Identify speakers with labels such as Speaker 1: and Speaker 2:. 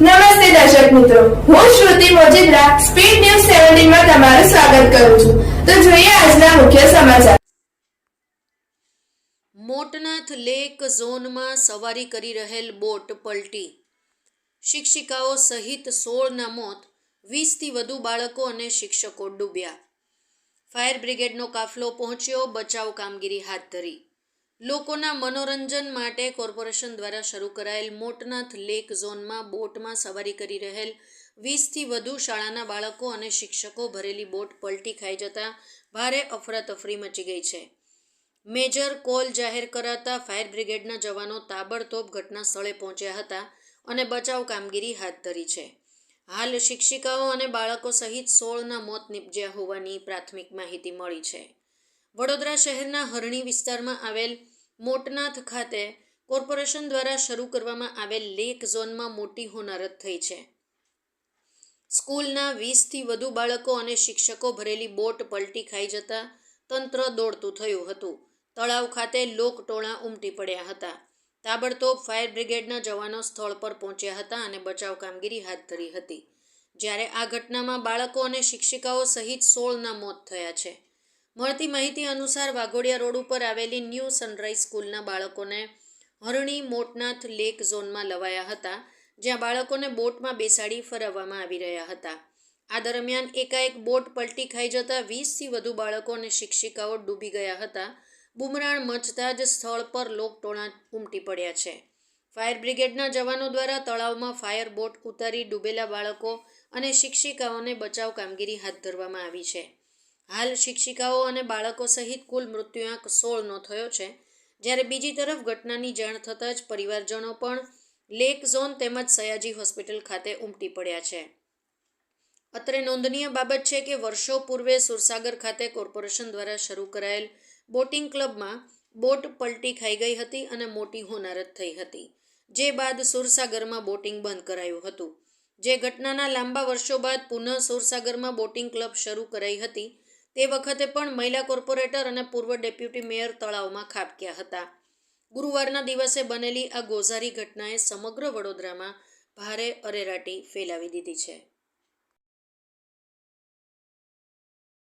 Speaker 1: નમસ્તે દર્શક મિત્રો. હું શ્રુતિ મોજીદ્રા સ્પીડ ન્યૂઝ સેવન્ટીનમાં તમારું સ્વાગત કરું છું. તો જોઈએ આજના મુખ્ય સમાચાર.
Speaker 2: મોટનાથ લેક ઝોનમાં સવારી કરી રહેલ બોટ પલટી. શિક્ષિકાઓ સહિત સોળના મોત, વીસથી વધુ બાળકો અને શિક્ષકો ડૂબ્યા. ફાયર બ્રિગેડનો કાફલો પહોંચ્યો, બચાવ કામગીરી હાથ ધરી. લોકોના મનોરંજન માટે કોર્પોરેશન દ્વારા શરૂ કરાયેલ મોટનાથ લેક ઝોનમાં બોટમાં સવારી કરી રહેલ વીસથી વધુ શાળાના બાળકો અને શિક્ષકો ભરેલી બોટ પલટી ખાઈ જતા ભારે અફરાતફરી મચી ગઈ છે. મેજર કોલ જાહેર કરાતા ફાયર બ્રિગેડના જવાનો તાબડતોબ ઘટના સ્થળે પહોંચ્યા હતા અને બચાવ કામગીરી હાથ ધરી છે. હાલ શિક્ષિકાઓ અને બાળકો સહિત સોળના મોત નિપજ્યા હોવાની પ્રાથમિક માહિતી મળી છે. વડોદરા શહેરના હરણી વિસ્તારમાં આવેલ મોટનાથ ખાતે કોર્પોરેશન દ્વારા શરૂ કરવામાં આવેલ લેક ઝોનમાં મોટી હોનારત થઈ છે. સ્કૂલના વીસથી વધુ બાળકો અને શિક્ષકો ભરેલી બોટ પલટી ખાઈ જતા તંત્ર દોડતું થયું હતું. તળાવ ખાતે લોકટોળા ઉમટી પડ્યા હતા. તાબડતોબ ફાયર બ્રિગેડના જવાનો સ્થળ પર પહોંચ્યા હતા અને બચાવ કામગીરી હાથ ધરી હતી. જ્યારે આ ઘટનામાં બાળકો અને શિક્ષિકાઓ સહિત સોળના મોત થયા છે. મળતી માહિતી અનુસાર વાઘોડિયા રોડ ઉપર આવેલી ન્યૂ સનરાઈઝ સ્કૂલના બાળકોને હરણી મોટનાથ લેક ઝોનમાં લવાયા હતા, જ્યાં બાળકોને બોટમાં બેસાડી ફરવવામાં આવી રહ્યા હતા. આ દરમિયાન એકાએક બોટ પલટી ખાઈ જતા વીસથી વધુ બાળકો અને શિક્ષિકાઓ ડૂબી ગયા હતા. બુમરાણ મચતા જ સ્થળ પર લોકટોળા ઉમટી પડ્યા છે. ફાયર બ્રિગેડના જવાનો દ્વારા તળાવમાં ફાયર બોટ ઉતારી ડૂબેલા બાળકો અને શિક્ષિકાઓને બચાવ કામગીરી હાથ ધરવામાં આવી છે. હાલ શિક્ષિકાઓ અને બાળકો સહિત કુલ મૃત્યુઆંક સોળનો થયો છે. જ્યારે બીજી તરફ ઘટનાની જાણ થતાં જ પરિવારજનો પણ લેક ઝોન તેમજ સયાજી હોસ્પિટલ ખાતે ઉમટી પડ્યા છે. અત્રે નોંધનીય બાબત છે કે વર્ષો પૂર્વે સુરસાગર ખાતે કોર્પોરેશન દ્વારા શરૂ કરાયેલ બોટિંગ ક્લબમાં બોટ પલટી ખાઈ ગઈ હતી અને મોટી હોનારત થઈ હતી, જે બાદ સુરસાગરમાં બોટિંગ બંધ કરાયું હતું. જે ઘટનાના લાંબા વર્ષો બાદ પુનઃ સુરસાગરમાં બોટિંગ ક્લબ શરૂ કરાઈ હતી તે વખતે પણ મહિલા કોર્પોરેટર અને પૂર્વ ડેપ્યુટી મેયર તળાવમાં ખાબક્યા હતા. ગુરુવારના દિવસે બનેલી આ ગોઝારી ઘટનાએ સમગ્ર વડોદરામાં ભારે અરેરાટી ફેલાવી દીધી છે.